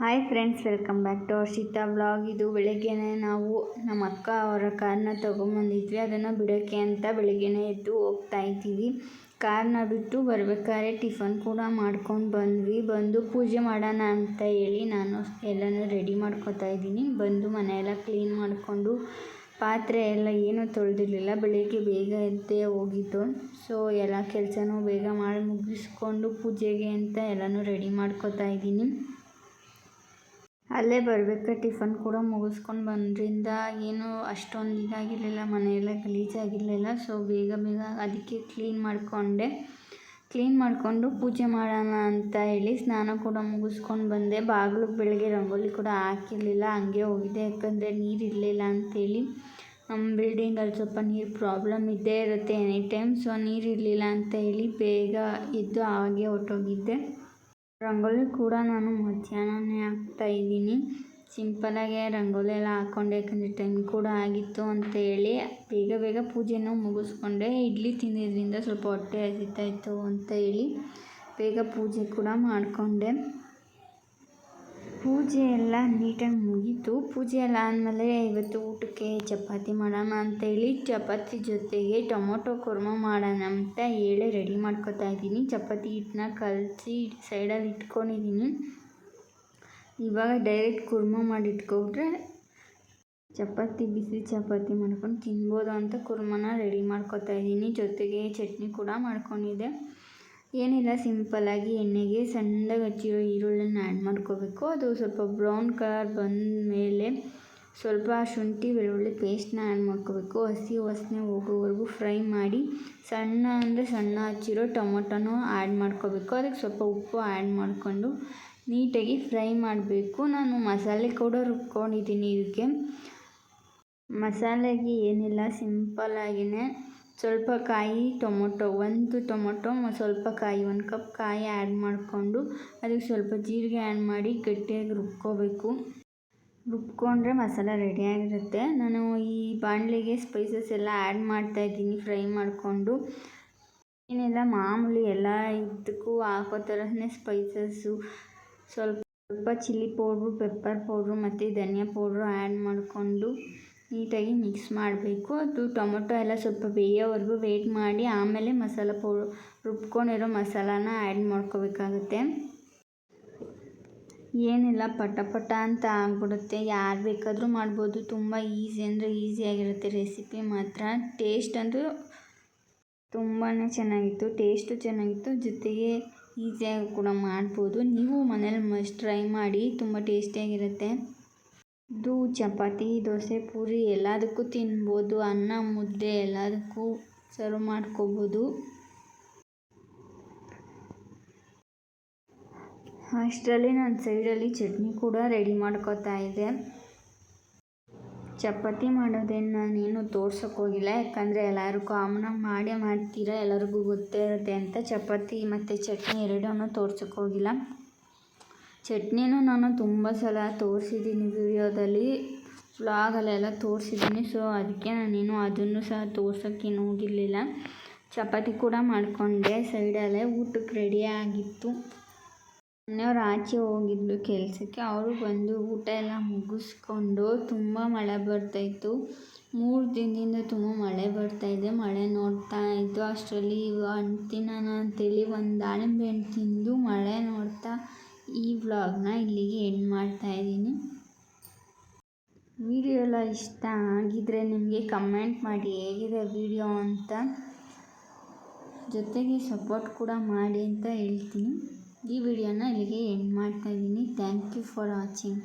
Hi friends welcome back to Harshita blog ಇದು ಬೆಳಗ್ಗೆನೇ ನಾವು ನಮ್ಮ ಅಕ್ಕ ಅವರ ಕಾರನ್ನ ತೊಗೊಂಬಂದಿದ್ವಿ. ಅದನ್ನು ಬಿಡೋಕ್ಕೆ ಅಂತ ಬೆಳಗ್ಗೆನೇ ಎದ್ದು ಹೋಗ್ತಾ ಇದ್ದೀವಿ. ಕಾರನ್ನ ಬಿಟ್ಟು ಬರ್ಬೇಕಾದ್ರೆ ಟಿಫನ್ ಕೂಡ ಮಾಡ್ಕೊಂಡು ಬಂದ್ವಿ. ಬಂದು ಪೂಜೆ ಮಾಡೋಣ ಅಂತ ಹೇಳಿ ನಾನು ಎಲ್ಲನೂ ರೆಡಿ ಮಾಡ್ಕೊತಾ ಇದ್ದೀನಿ. ಬಂದು ಮನೆಯೆಲ್ಲ ಕ್ಲೀನ್ ಮಾಡಿಕೊಂಡು ಪಾತ್ರೆ ಎಲ್ಲ ಏನೂ ತೊಳೆದಿರಲಿಲ್ಲ. ಬೆಳಗ್ಗೆ ಬೇಗ ಎದ್ದೇ ಹೋಗಿದ್ದು. ಸೊ ಎಲ್ಲ ಕೆಲಸನೂ ಬೇಗ ಮಾಡಿ ಮುಗಿಸ್ಕೊಂಡು ಪೂಜೆಗೆ ಅಂತ ಎಲ್ಲನೂ ರೆಡಿ ಮಾಡ್ಕೊತಾ ಇದ್ದೀನಿ. ಅಲ್ಲೇ ಬರಬೇಕು? ಟಿಫನ್ ಕೂಡ ಮುಗಿಸ್ಕೊಂಡು ಬಂದ್ರಿಂದ ಏನು ಅಷ್ಟೊಂದು ಇದಾಗಿರಲಿಲ್ಲ, ಮನೆಯೆಲ್ಲ ಗಲೀಜಾಗಿರಲಿಲ್ಲ ಸೊ ಬೇಗ ಬೇಗ ಅದಕ್ಕೆ ಕ್ಲೀನ್ ಮಾಡಿಕೊಂಡೆ. ಕ್ಲೀನ್ ಮಾಡಿಕೊಂಡು ಪೂಜೆ ಮಾಡೋಣ ಅಂತ ಹೇಳಿ ಸ್ನಾನ ಕೂಡ ಮುಗಿಸ್ಕೊಂಡು ಬಂದೆ. ಬಾಗಿಲು ಬೆಳಗ್ಗೆ ರಂಗೋಲಿ ಕೂಡ ಹಾಕಿರಲಿಲ್ಲ, ಹಂಗೆ ಹೋಗಿದ್ದೆ ಯಾಕಂದರೆ ನೀರು ಇರಲಿಲ್ಲ ಅಂಥೇಳಿ ನಮ್ಮ ಬಿಲ್ಡಿಂಗಲ್ಲಿ ಸ್ವಲ್ಪ ನೀರು ಪ್ರಾಬ್ಲಮ್ ಇದ್ದೇ ಇರುತ್ತೆ ಎನಿ ಟೈಮ್ ಸೊ ನೀರು ಇರಲಿಲ್ಲ ಅಂತ ಹೇಳಿ ಬೇಗ ಇದ್ದು ಹಾಗೆ ಹೊರ್ಟೋಗಿದ್ದೆ. ರಂಗೋಲಿ ಕೂಡ ನಾನು ಮಧ್ಯಾಹ್ನನೇ ಹಾಕ್ತಾಯಿದ್ದೀನಿ ಸಿಂಪಲಾಗೆ ರಂಗೋಲಿ ಎಲ್ಲ ಹಾಕ್ಕೊಂಡೆ, ಯಾಕಂದರೆ ಟೈಮ್ ಕೂಡ ಆಗಿತ್ತು ಅಂತ ಹೇಳಿ. ಬೇಗ ಬೇಗ ಪೂಜೆನೂ ಮುಗಿಸ್ಕೊಂಡೆ. ಇಡ್ಲಿ ತಿಂದಿದ್ದರಿಂದ ಸ್ವಲ್ಪ ಹೊಟ್ಟೆ ಹಸಿತಾಯಿತ್ತು ಅಂತ ಹೇಳಿ ಬೇಗ ಪೂಜೆ ಕೂಡ ಮಾಡಿಕೊಂಡೆ. ಪೂಜೆ ಎಲ್ಲ ನೀಟಾಗಿ ಮುಗೀತು. ಪೂಜೆ ಎಲ್ಲ ಆದಮೇಲೆ ಇವತ್ತು ಊಟಕ್ಕೆ ಚಪಾತಿ ಮಾಡೋಣ ಅಂತೇಳಿ ಚಪಾತಿ ಜೊತೆಗೆ ಟೊಮೊಟೊ ಕುರ್ಮ ಮಾಡೋಣ ಅಂತ ಹೇಳಿ ರೆಡಿ ಮಾಡ್ಕೊತಾ ಇದ್ದೀನಿ. ಚಪಾತಿ ಹಿಟ್ಟನ್ನ ಕಲಸಿ ಸೈಡಲ್ಲಿ ಇಟ್ಕೊಂಡಿದ್ದೀನಿ. ಇವಾಗ ಡೈರೆಕ್ಟ್ ಕುರ್ಮ ಮಾಡಿ ಇಟ್ಕೊಂಡ್ರೆ ಚಪಾತಿ, ಬಿಸಿ ಚಪಾತಿ ಮಾಡ್ಕೊಂಡು ತಿನ್ಬೋದು ಅಂತ ಕುರ್ಮನ ರೆಡಿ ಮಾಡ್ಕೊತಾ ಇದ್ದೀನಿ. ಜೊತೆಗೆ ಚಟ್ನಿ ಕೂಡ ಮಾಡ್ಕೊಂಡಿದ್ದೆ. ಏನಿಲ್ಲ, ಸಿಂಪಲ್ಲಾಗಿ ಎಣ್ಣೆಗೆ ಸಣ್ಣದಾಗಿ ಹಚ್ಚಿರೋ ಈರುಳ್ಳಿನ ಆ್ಯಡ್ ಮಾಡ್ಕೋಬೇಕು ಅದು ಸ್ವಲ್ಪ ಬ್ರೌನ್ ಕಲರ್ ಬಂದ ಮೇಲೆ ಸ್ವಲ್ಪ ಶುಂಠಿ, ಬೆಳ್ಳುಳ್ಳಿ ಪೇಸ್ಟ್ನ ಆ್ಯಡ್ ಮಾಡ್ಕೋಬೇಕು. ಹಸಿ ವಾಸನೆ ಹೋಗೋವರೆಗೂ ಫ್ರೈ ಮಾಡಿ ಸಣ್ಣ ಅಂದರೆ ಸಣ್ಣ ಹಚ್ಚಿರೋ ಟೊಮೊಟೊನೂ ಆ್ಯಡ್ ಮಾಡ್ಕೋಬೇಕು. ಅದಕ್ಕೆ ಸ್ವಲ್ಪ ಉಪ್ಪು ಆ್ಯಡ್ ಮಾಡಿಕೊಂಡು ನೀಟಾಗಿ ಫ್ರೈ ಮಾಡಬೇಕು. ನಾನು ಮಸಾಲೆ ಕೂಡ ರುಬ್ಕೊಂಡಿದ್ದೀನಿ ಇದಕ್ಕೆ. ಮಸಾಲೆಗೆ ಏನಿಲ್ಲ ಸಿಂಪಲ್ಲಾಗಿಯೇ ಸ್ವಲ್ಪ ಕಾಯಿ, ಟೊಮೊಟೊ, ಒಂದು ಟೊಮೊಟೊ ಸ್ವಲ್ಪ ಕಾಯಿ, ಒಂದು ಕಪ್ ಕಾಯಿ ಆ್ಯಡ್ ಮಾಡಿಕೊಂಡು ಅದಕ್ಕೆ ಸ್ವಲ್ಪ ಜೀರಿಗೆ ಆ್ಯಡ್ ಮಾಡಿ ಗಟ್ಟಿಯಾಗಿ ರುಬ್ಕೋಬೇಕು. ರುಬ್ಕೊಂಡ್ರೆ ಮಸಾಲ ರೆಡಿಯಾಗಿರುತ್ತೆ ನಾನು ಈ ಬಾಣಲೆಗೆ ಸ್ಪೈಸಸ್ ಎಲ್ಲ ಆ್ಯಡ್ ಮಾಡ್ತಾಯಿದ್ದೀನಿ ಫ್ರೈ ಮಾಡಿಕೊಂಡು. ಏನೆಲ್ಲ, ಮಾಮೂಲಿ ಎಲ್ಲ ಇದಕ್ಕೂ ಹಾಕೋ ಥರನೇ ಸ್ಪೈಸಸ್ಸು ಸ್ವಲ್ಪ ಸ್ವಲ್ಪ ಚಿಲ್ಲಿ ಪೌಡ್ರು ಪೆಪ್ಪರ್ ಪೌಡ್ರು ಮತ್ತು ಧನಿಯಾ ಪೌಡ್ರು ಆ್ಯಡ್ ಮಾಡಿಕೊಂಡು ನೀಟಾಗಿ ಮಿಕ್ಸ್ ಮಾಡಬೇಕು. ಅದು ಟೊಮೊಟೊ ಎಲ್ಲ ಸ್ವಲ್ಪ ಬೇಯೋವರೆಗೂ ವೇಟ್ ಮಾಡಿ, ಆಮೇಲೆ ಮಸಾಲ ಪೌ, ರುಬ್ಕೊಂಡಿರೋ ಮಸಾಲಾನ ಆ್ಯಡ್ ಮಾಡ್ಕೋಬೇಕಾಗುತ್ತೆ. ಏನಿಲ್ಲ ಪಟ ಪಟ ಅಂತ ಆಗ್ಬಿಡುತ್ತೆ. ಯಾರು ಬೇಕಾದರೂ ಮಾಡ್ಬೋದು. ತುಂಬ ಈಸಿ ಅಂದರೆ ಈಸಿಯಾಗಿರುತ್ತೆ ರೆಸಿಪಿ ಮಾತ್ರ. ಟೇಸ್ಟ್ ಅಂತೂ ತುಂಬಾ ಚೆನ್ನಾಗಿತ್ತು. ಟೇಸ್ಟು ಚೆನ್ನಾಗಿತ್ತು. ಜೊತೆಗೆ ಈಸಿಯಾಗಿ ಕೂಡ ಮಾಡ್ಬೋದು. ನೀವು ಮನೇಲಿ ಮಸ್ಟ್ ಟ್ರೈ ಮಾಡಿ. ತುಂಬ ಟೇಸ್ಟಿಯಾಗಿರುತ್ತೆ. ಇದು ಚಪಾತಿ, ದೋಸೆ, ಪೂರಿ ಎಲ್ಲದಕ್ಕೂ ತಿನ್ಬೋದು, ಅನ್ನ, ಮುದ್ದೆ ಎಲ್ಲದಕ್ಕೂ ಸರ್ವ್ ಮಾಡ್ಕೋಬೋದು. ಅಷ್ಟರಲ್ಲಿ ನಾನು ಸೈಡಲ್ಲಿ ಚಟ್ನಿ ಕೂಡ ರೆಡಿ ಮಾಡ್ಕೋತಾ ಇದ್ದೆ. ಚಪಾತಿ ಮಾಡೋದೇನು ನಾನೇನು ತೋರ್ಸೋಕೆ ಹೋಗಿಲ್ಲ, ಯಾಕಂದರೆ ಎಲ್ಲರೂ ಕಾಮನಾಗಿ ಮಾಡೇ ಮಾಡ್ತೀರಾ, ಎಲ್ಲರಿಗೂ ಗೊತ್ತೇ ಇರುತ್ತೆ ಅಂತ. ಚಪಾತಿ ಮತ್ತು ಚಟ್ನಿ ಎರಡನ್ನೂ ತೋರ್ಸೋಕೆ ಹೋಗಿಲ್ಲ. ಚಟ್ನಿನೂ ನಾನು ತುಂಬ ಸಲ ತೋರಿಸಿದ್ದೀನಿ ವಿಡಿಯೋದಲ್ಲಿ. ವ್ಲಾಗಲ್ಲೆಲ್ಲ ತೋರಿಸಿದ್ದೀನಿ. ಸೊ ಅದಕ್ಕೆ ನಾನೇನು ಅದನ್ನು ಸಹ ತೋರ್ಸೋಕ್ಕೇನು ಹೋಗಿರಲಿಲ್ಲ. ಚಪಾತಿ ಕೂಡ ಮಾಡಿಕೊಂಡೆ. ಸೈಡಲ್ಲೇ ಊಟಕ್ಕೆ ರೆಡಿ ಆಗಿತ್ತು. ಮನೆಯವ್ರು ಆಚೆ ಹೋಗಿದ್ಲು ಕೆಲಸಕ್ಕೆ. ಅವರು ಬಂದು ಊಟ ಎಲ್ಲ ಮುಗಿಸ್ಕೊಂಡು ತುಂಬ ಮಳೆ ಬರ್ತಾಯಿತ್ತು ಮೂರು ದಿನದಿಂದ ತುಂಬ ಮಳೆ ಬರ್ತಾಯಿದೆ ಮಳೆ ನೋಡ್ತಾ ಇದ್ದು ಅಷ್ಟರಲ್ಲಿ ಹಣ್ಣು ತಿನ್ನೋಣ ಅಂತೇಳಿ ಒಂದು ದಾಳಿಂಬೆ ಹಣ್ಣು ತಿಂದು ಮಳೆ ನೋಡ್ತಾ ಈ ವ್ಲಾಗ್ನ ಇಲ್ಲಿಗೆ ಎಂಡ್ ಮಾಡ್ತಾ ಇದ್ದೀನಿ. ವಿಡಿಯೋ ಎಲ್ಲ ಇಷ್ಟ ಆಗಿದ್ರೆ ನಿಮಗೆ ಕಮೆಂಟ್ ಮಾಡಿ ಹೇಗಿದೆ ವಿಡಿಯೋ ಅಂತ. ಜೊತೆಗೆ ಸಪೋರ್ಟ್ ಕೂಡ ಮಾಡಿ ಅಂತ ಹೇಳ್ತೀನಿ. ಈ ವಿಡಿಯೋನ ಇಲ್ಲಿಗೆ ಎಂಡ್ ಮಾಡ್ತಾ ಇದ್ದೀನಿ. Thank you for watching